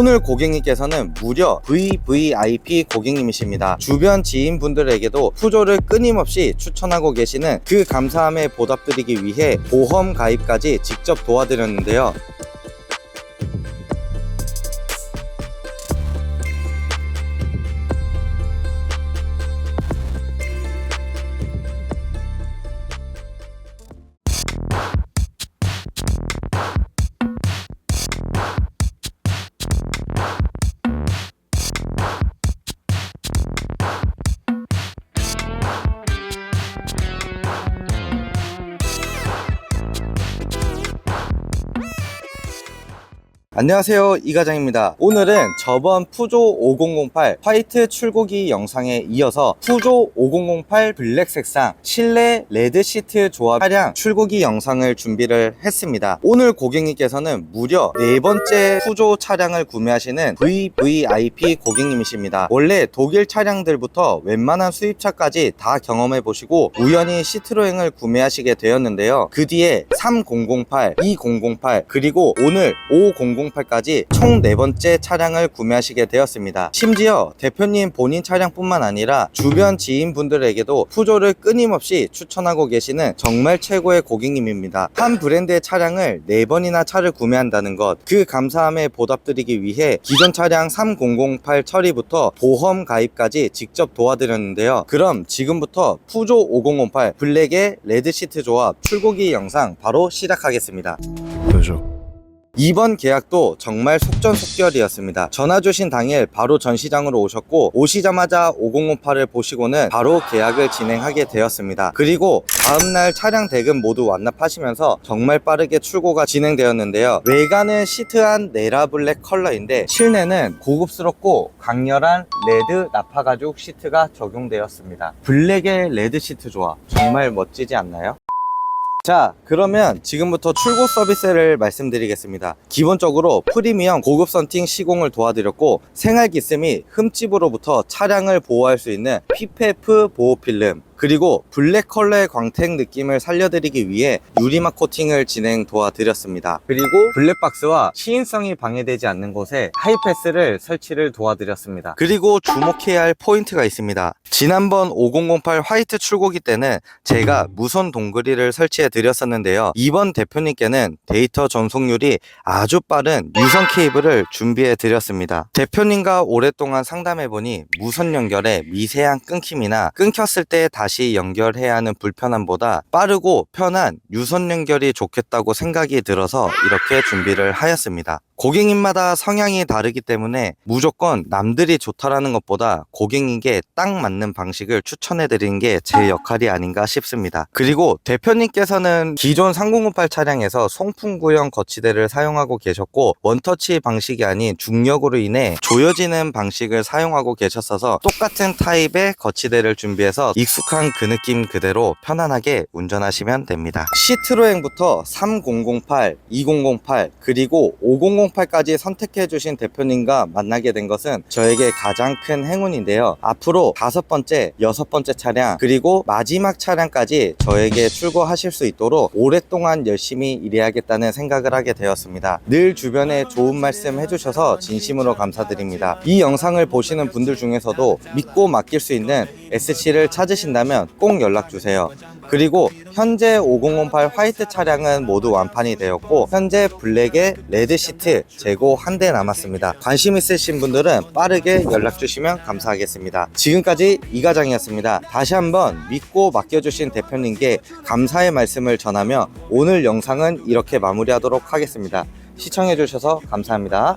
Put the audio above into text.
오늘 고객님께서는 무려 VVIP 고객님이십니다. 주변 지인분들에게도 푸조를 끊임없이 추천하고 계시는 그 감사함에 보답드리기 위해 보험 가입까지 직접 도와드렸는데요. 안녕하세요 이과장입니다. 오늘은 저번 푸조 5008 화이트 출고기 영상에 이어서 푸조 5008 블랙 색상 실내 레드 시트 조합 차량 출고기 영상을 준비를 했습니다. 오늘 고객님께서는 무려 네 번째 푸조 차량을 구매하시는 VVIP 고객님이십니다. 원래 독일 차량들부터 웬만한 수입차까지 다 경험해 보시고 우연히 시트로행을 구매하시게 되었는데요. 그 뒤에 3008, 2008 그리고 오늘 5008 까지 총네 번째 차량을 구매하시게 되었습니다. 심지어 대표님 본인 차량뿐만 아니라 주변 지인분들에게도 푸조를 끊임없이 추천하고 계시는 정말 최고의 고객님입니다. 한 브랜드의 차량을 네 번이나 차를 구매한다는 것, 그 감사함에 보답드리기 위해 기존 차량 3008 처리부터 보험 가입까지 직접 도와드렸는데요. 그럼 지금부터 푸조 5008 블랙의 레드 시트 조합 출고기 영상 바로 시작하겠습니다. 뾰족 이번 계약도 정말 속전속결이었습니다. 전화 주신 당일 바로 전시장으로 오셨고 오시자마자 5058을 보시고는 바로 계약을 진행하게 되었습니다. 그리고 다음날 차량 대금 모두 완납하시면서 정말 빠르게 출고가 진행되었는데요. 외관은 시트한 네라 블랙 컬러인데 실내는 고급스럽고 강렬한 레드 나파 가죽 시트가 적용되었습니다. 블랙의 레드 시트 조합 정말 멋지지 않나요? 자 그러면 지금부터 출고 서비스를 말씀드리겠습니다. 기본적으로 프리미엄 고급 선팅 시공을 도와드렸고 생활기스 및 흠집으로부터 차량을 보호할 수 있는 PPF 보호필름 그리고 블랙 컬러의 광택 느낌을 살려드리기 위해 유리막 코팅을 진행 도와드렸습니다. 그리고 블랙박스와 시인성이 방해되지 않는 곳에 하이패스를 설치를 도와드렸습니다. 그리고 주목해야 할 포인트가 있습니다. 지난번 5008 화이트 출고기 때는 제가 무선 동그리를 설치해 드렸었는데요. 이번 대표님께는 데이터 전송률이 아주 빠른 유선 케이블을 준비해 드렸습니다. 대표님과 오랫동안 상담해 보니 무선 연결에 미세한 끊김이나 끊겼을 때 다시 연결해야 하는 불편함보다 빠르고 편한 유선 연결이 좋겠다고 생각이 들어서 이렇게 준비를 하였습니다. 고객님마다 성향이 다르기 때문에 무조건 남들이 좋다라는 것보다 고객님께 딱 맞는 방식을 추천해 드리는 게 제 역할이 아닌가 싶습니다. 그리고 대표님께서는 기존 3008 차량에서 송풍 구형 거치대를 사용하고 계셨고 원터치 방식이 아닌 중력으로 인해 조여지는 방식을 사용하고 계셨어서 똑같은 타입의 거치대를 준비해서 익숙한 그 느낌 그대로 편안하게 운전하시면 됩니다. 시트로행부터 3008, 2008 그리고 5008까지 선택해 주신 대표님과 만나게 된 것은 저에게 가장 큰 행운인데요. 앞으로 다섯 번째, 여섯 번째 차량 그리고 마지막 차량까지 저에게 출고하실 수 있도록 오랫동안 열심히 일해야겠다는 생각을 하게 되었습니다. 늘 주변에 좋은 말씀 해주셔서 진심으로 감사드립니다. 이 영상을 보시는 분들 중에서도 믿고 맡길 수 있는 SC를 찾으신다면 꼭 연락 주세요. 그리고 현재 5008 화이트 차량은 모두 완판이 되었고 현재 블랙의 레드 시트 재고 한 대 남았습니다. 관심 있으신 분들은 빠르게 연락 주시면 감사하겠습니다. 지금까지 이과장이었습니다. 다시 한번 믿고 맡겨주신 대표님께 감사의 말씀을 전하며 오늘 영상은 이렇게 마무리하도록 하겠습니다. 시청해주셔서 감사합니다.